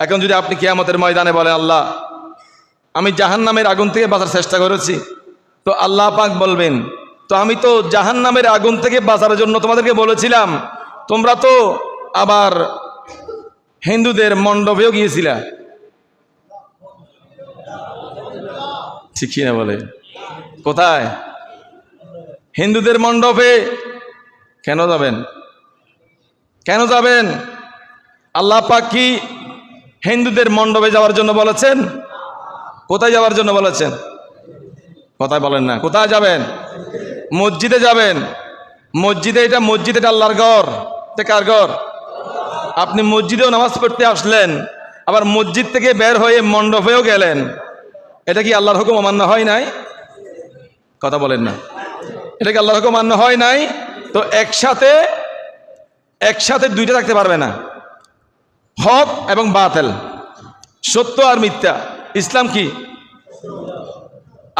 এখন যদি আপনি কিয়ামতের ময়দানে বলেন, আল্লাহ, আমি জাহান নামের আগুন থেকে বাঁচার চেষ্টা করেছি। তো আল্লাহ পাক বলবেন, তো আমি তো জাহান নামের আগুন থেকে বাঁচার জন্য তোমাদেরকে বলেছিলাম, তোমরা তো আবার হিন্দুদের মণ্ডপেও গিয়েছিলা। ঠিক না বলে। কোথায়? হিন্দুদের মণ্ডপে কেন যাবেন? কেন যাবেন? আল্লাহ পাক কি হিন্দুদের মণ্ডপে যাওয়ার জন্য বলেছেন? কোথায় যাওয়ার জন্য বলেছেন? কোথায় বলেন না। কোথায় যাবেন? মসজিদে যাবেন। মসজিদে এটা মসজিদ, এটা আল্লাহর ঘর। এটা কার ঘর? আপনি মসজিদেও নামাজ পড়তে আসলেন, আবার মসজিদ থেকে বের হয়ে মণ্ডপেও গেলেন। এটা কি আল্লাহর হুকুম অমান্য হয় নাই? কথা বলেন না। এটা কি আল্লাহর হুকুম মান্য হয় নাই? তো একসাথে একসাথে দুইটা থাকতে পারবে না। হক এবং বাতেল, সত্য আর মিথ্যা। ইসলাম কি?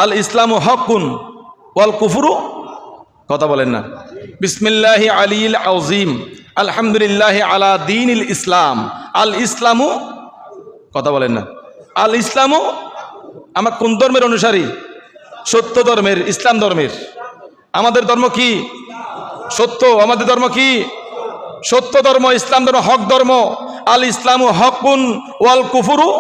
আল ইসলাম হক হকুন ওয়াল কুফুরু? কথা বলেন না। বিসমিল্লাহি আলিল আজিম আলহামদুলিল্লাহ আলা দিন ইসলাম। আল ইসলামু, কথা বলেন না। আল ইসলামু, আমার কোন ধর্মের অনুসারী? সত্য ধর্মের, ইসলাম ধর্মের। আমাদের ধর্ম কি? সত্য। আমাদের ধর্ম কি? সত্য ধর্ম, ইসলাম ধর্ম, হক ধর্ম। আল ইসলামু হকুন ওয়াল কুফুরু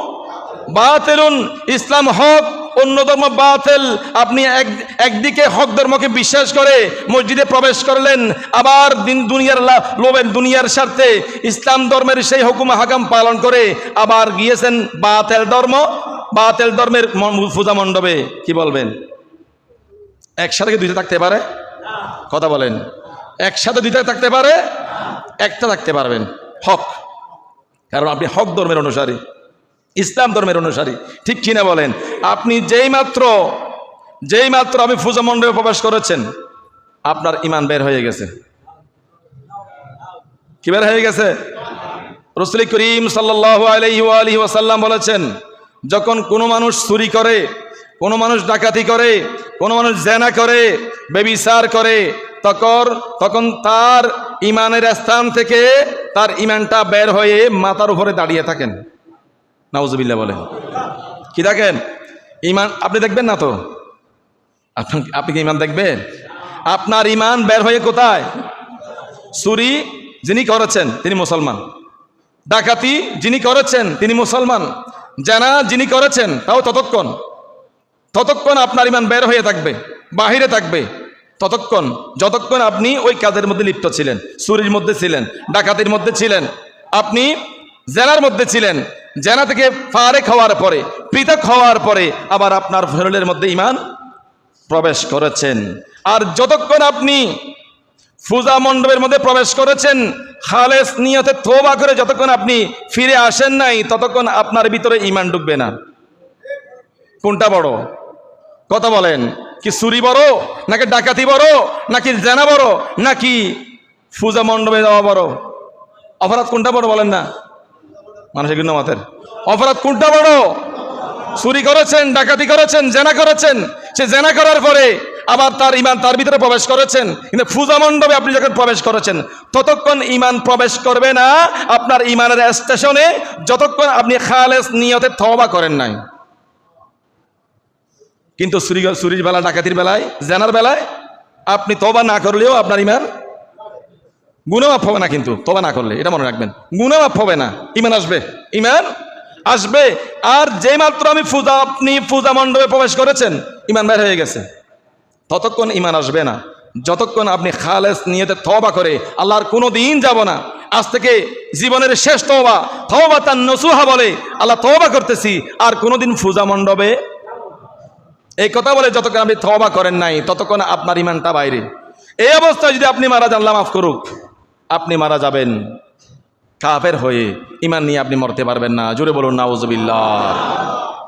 বাতেলুন। ইসলাম হক, অন্য ধর্ম বাতেল। আপনি এক, একদিকে হক ধর্মকে বিশ্বাস করে মসজিদে প্রবেশ করলেন, আবার দিন দুনিয়ার লা- লোভের দুনিয়ার স্বার্থে ইসলাম ধর্মের সেই হুকুম হাকাম পালন করে আবার গিয়েছেন বাতেল ধর্ম, বাতেল ধর্মের পূজা মণ্ডপে। কি বলবেন? একসাথে দুইটা থাকতে পারে? কথা বলেন। একসাথে দুইটা থাকতে পারে? একটা থাকতে পারবেন। হক। কারণ আপনি হক ধর্মের অনুসারী, ইসলাম ধর্মের অনুসারী। ঠিক কিনা বলেন? আপনি যেই মাত্র যেই মাত্র আপনি পূজা মণ্ডপে প্রবেশ করেছেন, আপনার ইমান বের হয়ে গেছে। কি বের হয়ে গেছে? রসুল করিম সাল্লাহ বলেছেন, যখন কোনো মানুষ চুরি করে, কোনো মানুষ ডাকাতি করে, কোনো মানুষ জেনা করে, বেবিচার করে তখন তখন তার ইমানের স্থান থেকে তার ইমানটা বের হয়ে মাথার উপরে দাঁড়িয়ে থাকেন। নাউজুবিল্লাহ বলে কি দেখেন? ইমান, আপনি দেখবেন না তো? আপনি আপনি কি ইমান দেখবেন? আপনার ইমান বের হয়ে কোথায়? সুরি যিনি করেছেন, তিনি মুসলমান। ডাকাতি যিনি করেছেন, তিনি মুসলমান। জানা যিনি করেছেন, তাও ততক্ষণ। ততক্ষণ আপনার ইমান বের হয়ে থাকবে, বাহিরে থাকবে। ততক্ষণ, যতক্ষণ আপনি ওই কাজের মধ্যে লিপ্ত ছিলেন, চুরির মধ্যে ছিলেন, ডাকাতির মধ্যে ছিলেন, আপনি জেনার মধ্যে ছিলেন, জেনা থেকে ফারেক হওয়ার পরে, পৃথক হওয়ার পরে আবার আপনার শরীরের মধ্যে ইমান প্রবেশ করেছেন। আর যতক্ষণ আপনি পূজা মণ্ডপের মধ্যে প্রবেশ করেছেন, খালেস নিয়তে তোবা করে যতক্ষণ আপনি ফিরে আসেন নাই, ততক্ষণ আপনার ভিতরে ইমান ঢুকবে না। কোনটা বড়? কথা বলেন। কি চুরি বড়? নাকি ডাকাতি বড়? নাকি জেনা বড়? নাকি পূজা মণ্ডপে যাওয়া বড়? অপরাধ কোনটা বড় বলেন না? মানুষের কিন্তু মাতের। অপরাধ কোনটা বড়? চুরি করেছেন, ডাকাতি করেছেন, জেনা করেছেন। সে জেনা করার পরে আবার তার ইমান তার ভিতরে প্রবেশ করেছেন। কিন্তু পূজা মণ্ডপে আপনি যখন প্রবেশ করেছেন, ততক্ষণ ইমান প্রবেশ করবে না। আপনার ইমানের স্টেশনে যতক্ষণ আপনি খালেস নিয়তে থবা করেন নাই। কিন্তু চুরি বেলা ডাকাতির বেলায়, জেনার বেলায় আপনি তবা না করলেও আপনার ইমান গুণমাপ হবে না কিন্তু তবা না করলে, এটা মনে রাখবেন। গুণমাপ হবে না, ইমান আসবে ইমান আসবে। আর যে মাত্র আমি পূজা, আপনি পূজা মণ্ডপে প্রবেশ করেছেন, ইমান বের হয়ে গেছে। ততক্ষণ ইমান আসবে না। যতক্ষণ আপনি খালেস নিয়েতে তবা করে, আল্লাহর কোনো দিন যাব না। আজ থেকে জীবনের শেষ তবা তবা তার নসুহা বলে আল্লাহ তবা করতেছি। আর কোনোদিন পূজা মণ্ডপে এই কথা বলে যতক্ষণ আপনি থবা করেন নাই, ততক্ষণ আপনার ইমানটা বাইরে। এই অবস্থায় যদি আপনি মারা যান মাফ করুক, আপনি মারা যাবেন কাফের হয়ে। ইমান নিয়ে আপনি মরতে পারবেন না। জুড়ে বলুন, নাউজুবিল্লাহ।